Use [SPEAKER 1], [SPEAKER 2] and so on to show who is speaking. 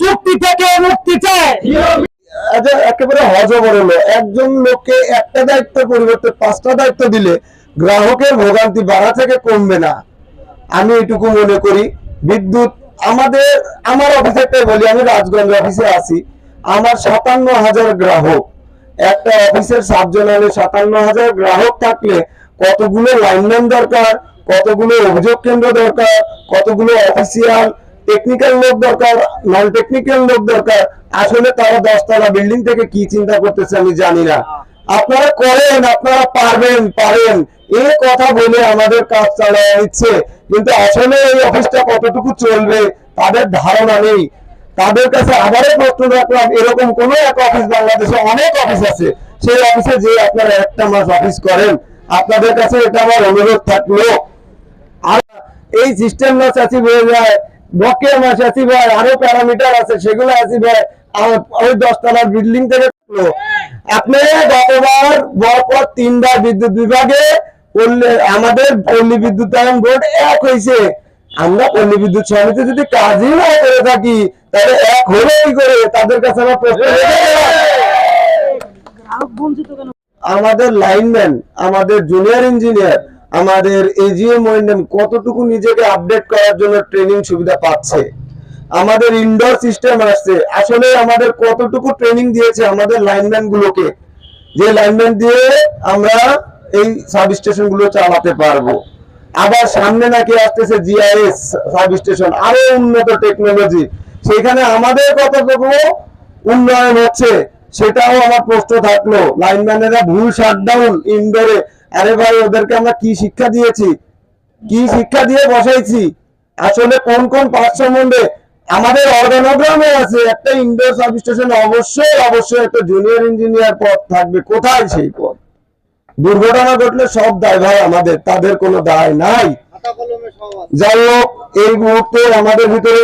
[SPEAKER 1] চুক্তি থেকে মুক্তি চায়
[SPEAKER 2] আচ্ছা, একেবারে হলো একজন লোককে একটা দায়িত্ব পরিবর্তে পাঁচটা দায়িত্ব দিলে গ্রাহকের ভোগান্তি বাড়া থেকে কমবে না। আমি এটুকু মনে করি বিদ্যুৎ আমাদের আমার অফিসেরটাই বলি আমি রাজগঞ্জ অফিসে আছি। আমার সাতান্ন হাজার গ্রাহক। একটা অফিসের সাবজেনারে সাতান্ন হাজার গ্রাহক থাকলে কতগুলো লাইনম্যান দরকার কতগুলো অভিযোগ কেন্দ্র দরকার কতগুলো অফিসিয়াল টেকনিক্যাল লোক দরকার নন টেকনিক্যাল লোক দরকার। আসলে তারা দশতলা বিল্ডিং থেকে কি চিন্তা করতেছে আমি জানি না। আপনারা করেন, আপনারা পারবেন, পারেন। এই কথা বলে আমাদের কাজ চালানো ইচ্ছে কিন্তু আসলে এই অফিসটা কতটুকু চলবে, তাদের ধারণা নেই। তাদের কাছে আবারও প্রশ্ন রাখলাম, এরকম কোন এক অফিস বাংলাদেশে অনেক অফিস আছে। সেই অফিসে যে আপনারা একটা মাস অফিস করেন, আপনাদের কাছে এটা আমার অনুরোধ থাকল। আর এই সিস্টেম না চাচি হয়ে যায় বকেয়া মাস আছি ভাই আরও প্যারামিটার আছে সেগুলো আছি ভাই। ওই দশতলার বিল্ডিং থেকে আপনি গতবার তিনবার বিদ্যুৎ বিভাগে আমাদের পল্লী বিদ্যুতায়ন বোর্ড এক হয়েছে। আমরা পল্লী বিদ্যুৎ সমিতি যদি কাজই না করে থাকি তাহলে এক হলো কি করে? তাদের কাছে আমার প্রশ্ন। আমাদের লাইনম্যান আমাদের জুনিয়র ইঞ্জিনিয়ার আমাদের এজিএম ওয়েন্ডেম কতটুকু নিজেকে আপডেট করার জন্য ট্রেনিং সুবিধা পাচ্ছে? আমাদের ইনডোর সিস্টেম আসছে। আসলে আমাদের কতটুকু ট্রেনিং দিয়েছে আমাদের লাইনম্যান গুলোকে? যে লাইনম্যান দিয়ে আমরা এই সাব স্টেশনগুলো চালাতে পারব। আবার সামনে নাকি আসতেছে জিআইএস সাব স্টেশন আরও উন্নত টেকনোলজি সেখানে আমাদের কতটুকু উন্নয়ন হচ্ছে, সেটাও আমার প্রশ্ন থাকল। লাইনম্যানেরা ভুল শাটডাউন ইনডোরে আরে ভাই ওদেরকে আমরা কি শিক্ষা দিয়েছি? কি শিক্ষা দিয়ে বসাইছি? আসলে কোন কোন পাঁচ সম্বন্ধে? আমাদের অর্গানোগ্রামে আছে একটা ইনডোর সাব স্টেশন অবশ্যই অবশ্যই একটা জুনিয়র ইঞ্জিনিয়ার পদ থাকবে। কোথায় সেই পদ? দুর্ঘটনা ঘটলে সব দায় ভাই আমাদের তাদের কোনো দায় নাই। যাই হোক এই মুহূর্তে আমাদের ভিতরে